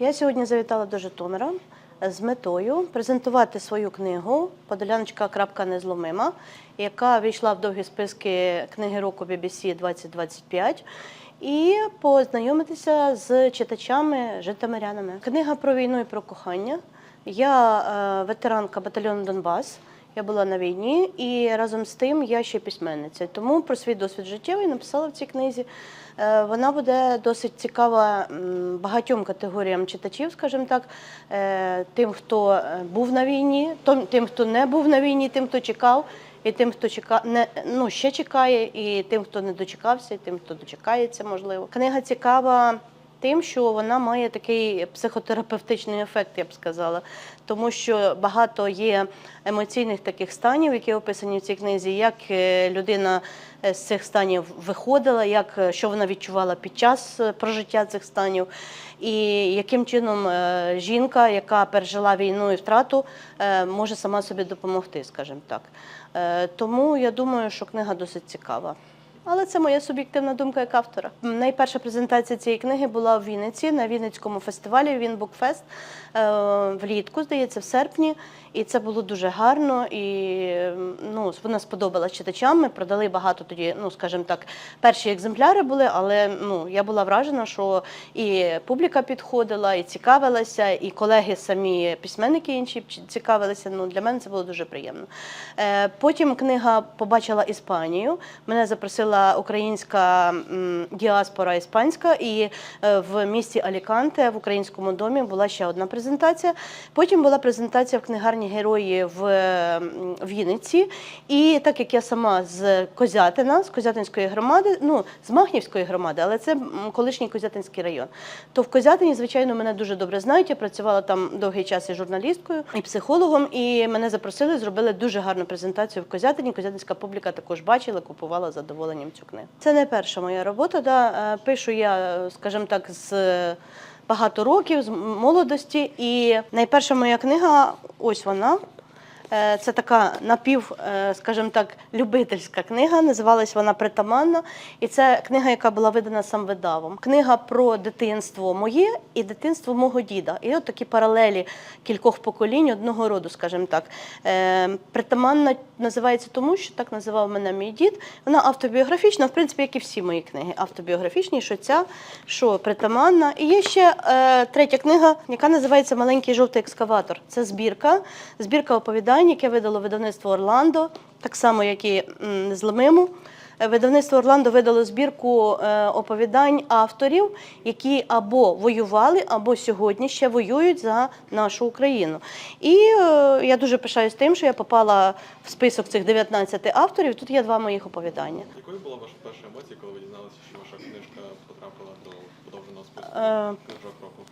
Я сьогодні завітала до Житомира з метою презентувати свою книгу Подоляночка крапка незломима, яка війшла в довгі списки книги року BBC 2025. І познайомитися з читачами, житомирянами. Книга про війну і про кохання. Я е, ветеранка батальйону Донбас. Я була на війні і разом з тим я ще письменниця. Тому про свій досвід життєвий написала в цій книзі. Е, Вона буде досить цікава багатьом категоріям читачів, скажімо так, Е, тим, хто е, був на війні, тим, хто не був на війні, тим, хто чекав, і тим, хто чека... не, ну, ще чекає, і тим, хто не дочекався, і тим, хто дочекається, можливо. Книга цікава тим, що вона має такий психотерапевтичний ефект, я б сказала, тому що багато є емоційних таких станів, які описані в цій книзі, як е, людина е, з цих станів виходила, як е, що вона відчувала під час прожиття цих станів, і яким чином жінка, яка пережила війну і втрату, може сама собі допомогти, скажімо так. Тому я думаю, що книга досить цікава. Але це моя суб'єктивна думка як автора. Найперша презентація цієї книги була в Вінниці на Вінницькому фестивалі Вінбукфест влітку, здається, в серпні. І це було дуже гарно. І ну, вона сподобалась читачам. Ми продали багато тоді, ну скажімо так, перші екземпляри були, але ну я була вражена, що і публіка підходила, і цікавилася, і колеги самі письменники інші цікавилися. Ну для мене це було дуже приємно. Е, Потім книга побачила Іспанію. Мене запросила українська діаспора іспанська, і е, в місті Аліканте в українському домі була ще одна презентація. Потім була презентація в книгарні герої в Вінниці. І так як я сама з Козятина, з Козятинської громади, ну з Махнівської громади, але це колишній Козятинський район. То в Козятині, звичайно, мене дуже добре знають. Я працювала там довгий час і журналісткою, і психологом. І мене запросили, зробили дуже гарну презентацію в Козятині. Козятинська публіка також бачила, купувала з цю книгу. Це не перша моя робота. Да. Е, Пишу я, скажімо так, з багато років, з молодості. І найперша моя книга, ось вона. Е, Це така напів, е, скажімо так, любительська книга. Називалась вона Притаманна. І це книга, яка була видана самвидавом. Книга про дитинство моє і дитинство мого діда. І от такі паралелі кількох поколінь одного роду, скажімо так. Е, Притаманна називається тому, що так називав мене мій дід. Вона автобіографічна, в принципі, як і всі мої книги. Автобіографічні, що ця, що притаманна. І є ще третя книга, яка називається Маленький жовтий екскаватор. Це збірка, збірка оповідань, яке видало видавництво Орландо, так само, як і м, «Незламиму». Е, Видавництво Орландо видало збірку е, оповідань авторів, які або воювали, або сьогодні ще воюють за нашу Україну. І е, я дуже пишаюсь тим, що я попала в список цих 19 авторів. Тут є два моїх оповідання. Якою була ваша перша емоція, коли ви дізналися, що ваша книжка потрапила до подовженого списку Е, книжок року?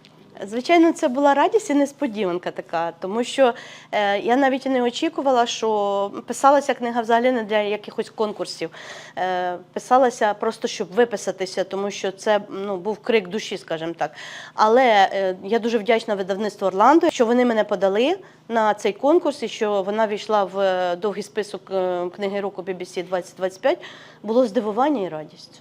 Звичайно, це була радість і несподіванка така, тому що е, я навіть і не очікувала, що писалася книга взагалі не для якихось конкурсів. Е, писалася просто, щоб виписатися, тому що це ну, був крик душі, скажімо так. Але е, я дуже вдячна видавництву Орландо, що вони мене подали на цей конкурс і що вона війшла в е, довгий список е, книги року BBC 2025. Було здивування і радість.